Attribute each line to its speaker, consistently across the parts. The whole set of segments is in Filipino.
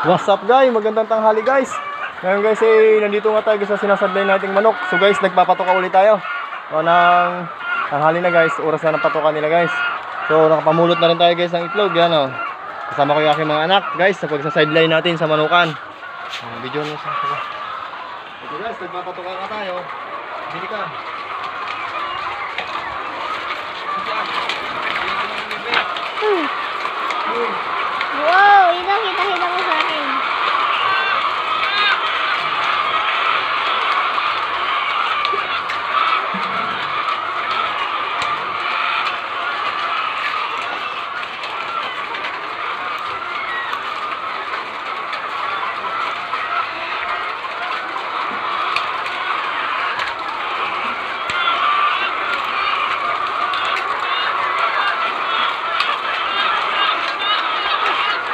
Speaker 1: What's up guys? Magandang tanghali guys. Ngayon guys eh, nandito nga tayo sa sinasadlay nating manok. So guys, nagpapatoka ulit tayo. O ng tanghali na guys, oras na ng patoka nila guys. So nakapamulot na rin tayo guys ng itlog. Yan o. Kasama ko yung aking mga anak guys sa pagsa-sideline natin sa manukan. Uh, video nyo sa ako. Ito guys, nagpapatoka nga tayo. Bili ka.
Speaker 2: Wow! Yun ang kita-kita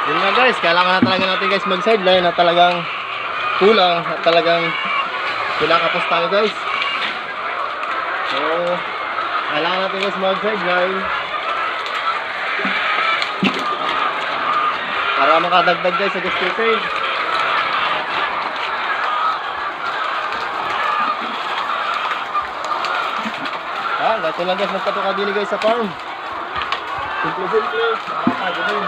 Speaker 1: Yun nga guys, kailangan na talaga natin guys mag-sideline na talagang kulang at talagang kinakapos tayo guys. So, kailangan natin guys mag-sideline para makadagdag guys sa guest page. Ah, ganito lang guys, magpatuka din guys sa farm. Simple-simple, nakakagod din.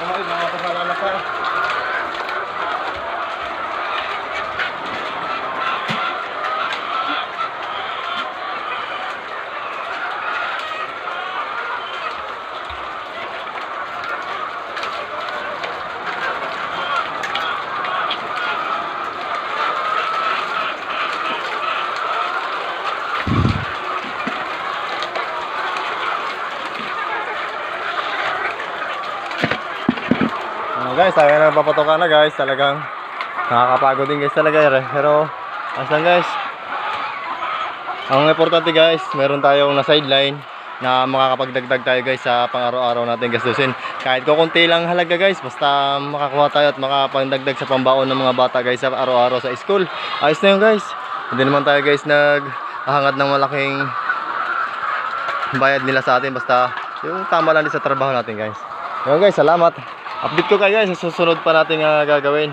Speaker 1: Okay, mga kasalanan Ah, guys, tayo na papatoka na guys. Talagang nakakapagod din guys talaga. eh. Pero, asan guys? Ang importante guys, meron tayong na sideline na makakapagdagdag tayo guys sa pang-araw-araw natin gastusin. Kahit kukunti lang halaga guys, basta makakuha tayo at makapagdagdag sa pambaon ng mga bata guys sa araw-araw sa school. Ayos na yun guys. Hindi naman tayo guys naghahangad ng malaking bayad nila sa atin basta yung tama lang din sa trabaho natin guys. Yun guys, salamat. Update ko kayo guys sa susunod pa natin nga gagawin.